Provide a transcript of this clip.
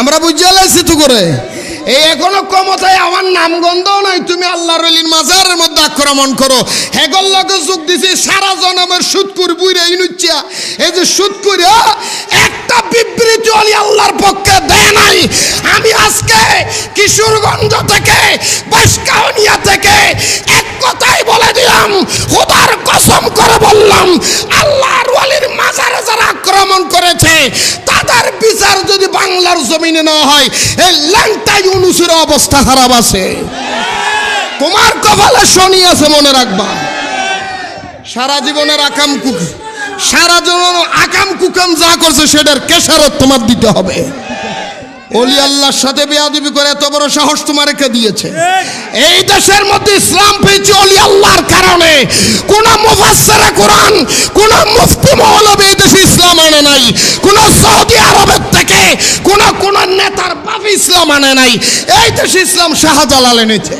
আমরা বুঝে লাইছি তো করে। এই এখনও ক্ষমতায় আমার নাম গন্ধ নাই, তুমি আল্লাহর অলির মাজারের মধ্যে আক্রমণ করো। হেগল লগে যোগ দিছি, সারা জনমের সুদ করি বুইরে ইনুচ্ছিয়া। এই যে সুদ করি একটা বিবৃতি অলি আল্লাহর পক্ষে দেয় নাই। আমি আজকে কিশোরগঞ্জ থেকে বাইশকাউনিয়া থেকে এক কথাই বলে দিলাম, খোদার কসম করে বললাম, আল্লাহর ওয়ালির মাজারে যারা আক্রমণ করেছে যদি বাংলার জমিনে না হয়, এই ল্যাংটা ইউনুসের অবস্থা খারাপ আছে। তোমার কপালে শনি আছে, মনে রাখবা। সারা জীবনের আকাম কুক সারা জীবন আকাম কুকাম যা করছে, সেটার কেশারত তোমার দিতে হবে। অলি আল্লাহর সাথে বেয়াদবি করে এত বড় সাহস তোমার কে দিয়েছে? এই দেশের মধ্যে ইসলাম পেয়েছে অলি আল্লাহর কারণে। কোন মুফাসসিরে কোরআন, কোন মুফতি মৌলবী এই দেশে ইসলাম আনে নাই। কোন সৌদি আরবের থেকে আনে নাই। এই দেশে ইসলাম শাহজালাল এনেছে